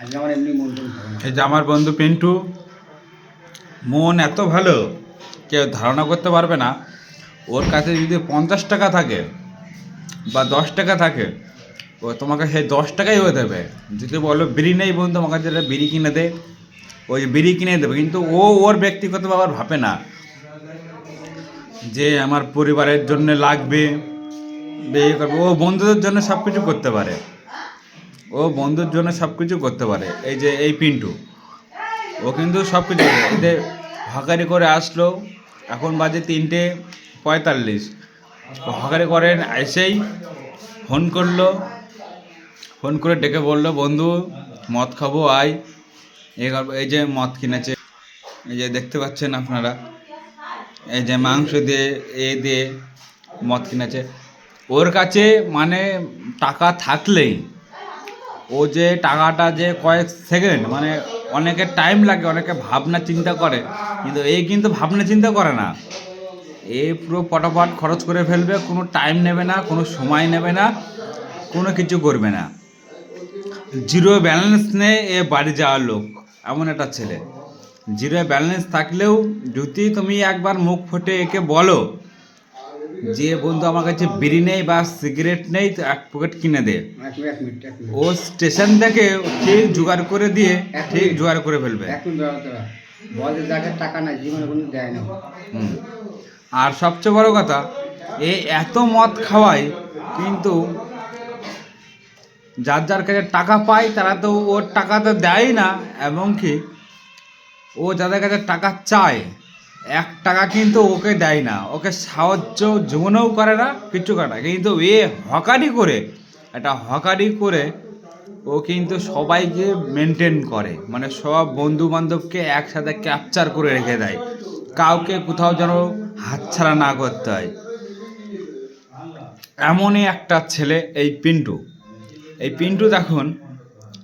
এই যে আমার বন্ধু পিন্টু, মন এত ভালো, কেউ ধারণা করতে পারবে না। ওর কাছে যদি পঞ্চাশ টাকা থাকে বা দশ টাকা থাকে, ও তোমাকে সেই দশ টাকাই ও দেবে। যদি বলো, বিড়ি নেই বন্ধু, আমার কাছে বিড়ি কিনে দে। ওই বিড়ি কিনে দেবে, কিন্তু ও ওর ব্যক্তিগত আবার ভাবে না। যে আমার পরিবারের জন্য লাগবে ও বন্ধুদের জন্য সব কিছু করতে পারে। ও বন্ধুর জন্য সব কিছু করতে পারে। এই যে এই পিন্টু। ও কিন্তু সব কিছু। এই হকারি করে আসলো, এখন বাজে তিনটে পঁয়তাল্লিশ। হকারি করেন এসেই ফোন করল। ফোন করে ডেকে বলল, বন্ধু, মদ খাব, আয়। এই যে মদ কিনেছে। এই যে দেখতে পাচ্ছেন আপনারা। এই যে মাংস দিয়ে, এ দিয়ে মদ কিনেছে। ওর কাছে মানে টাকা থাকলেই ও যে টাকাটা যে কয়েক সেকেন্ড মানে অনেকে টাইম লাগে, অনেকে ভাবনা চিন্তা করে, কিন্তু এই কিন্তু ভাবনা চিন্তা করে না। এ পুরো পটাপট খরচ করে ফেলবে, কোনো টাইম নেবে না, কোনো সময় নেবে না, কোনো কিছু করবে না। জিরো ব্যালেন্স নেই এ বাড়ি যাওয়ার লোক, এমন একটা ছেলে। জিরো ব্যালেন্স থাকলেও যদি তুমি একবার মুখ ফুটে একে বলো যে বন্ধু আমার কাছে বিড়ি নেই বা সিগারেট নেই তো এক প্যাকেট কিনে দে। ও স্টেশন থেকে ঠিক জোগাড় করে দিয়ে ঠিক জোগাড় করে ফেলবে। টাকা নাই জীবনে কোনো দেয় না। আর সবচেয়ে বড় কথা এ এত মদ খাওয়ায় কিন্তু যার যার কাছে টাকা পায় তারা তো ওর টাকা তো দেয় না এবং কি ও যাদের কাছে টাকা চায় এক টাকা কিন্তু ওকে দেয় না। ওকে সাহায্য জীবনেও করে না কিচ্ছু করে না। কিন্তু এ হকারি করে, একটা হকারি করে ও কিন্তু সবাইকে মেনটেন করে। মানে সব বন্ধু বান্ধবকে একসাথে ক্যাপচার করে রেখে দেয়। কাউকে কোথাও যেন হাতছাড়া না করতে হয়। এমনই একটা ছেলে এই পিন্টু। এই পিন্টু দেখুন,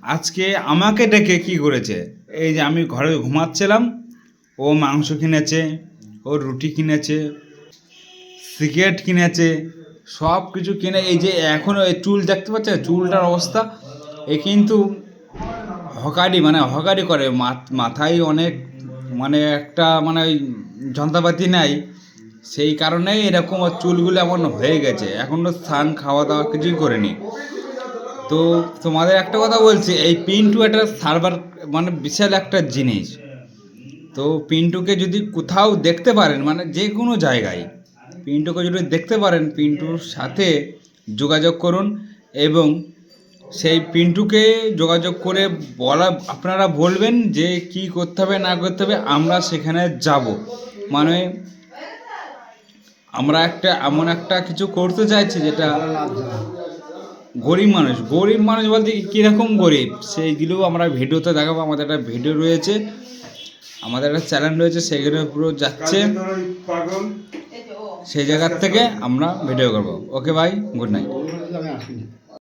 আজকে আমাকে ডেকে কি করেছে? এই যে আমি ঘরে ঘুমাচ্ছিলাম ও মাংস কিনেছে, ও রুটি কিনেছে, সিগারেট কিনেছে সব কিছু কিনে, এই যে এখনও এই চুল দেখতে পাচ্ছে চুলটার অবস্থা, এ কিন্তু হকারি মানে হকারি করে। মাথ- মাথায় অনেক মানে একটা মানে ওই যন্ত্রপাতি নাই। সেই কারণেই এরকম চুলগুলো এমন হয়ে গেছে। এখনও স্নান খাওয়া দাওয়া কিছুই করেনি। তো তোমাদের একটা কথা বলছি, এই পিন্টু একটা সার্ভার মানে বিশাল একটা জিনিস। তো পিন্টুকে যদি কোথাও দেখতে পারেন মানে যে কোনো জায়গায়, পিন্টুকে যদি দেখতে পারেন, পিন্টুর সাথে যোগাযোগ করুন এবং সেই পিন্টুকে যোগাযোগ করে বলা, আপনারা বলবেন যে কি করতে হবে, না করতে হবে, আমরা সেখানে যাব। মানে আমরা একটা, এমন একটা কিছু করতে চাইছি যেটা গরিব মানুষ গরিব মানুষ বলতে কীরকম গরিব? সেইগুলো আমরা ভিডিওতে দেখাবো, আমাদের একটা ভিডিও রয়েছে। আমাদের একটা চ্যানেল রয়েছে সেখানে পুরো যাচ্ছে। সেই জায়গার থেকে আমরা ভিডিও করব। ওকে ভাই গুড নাইট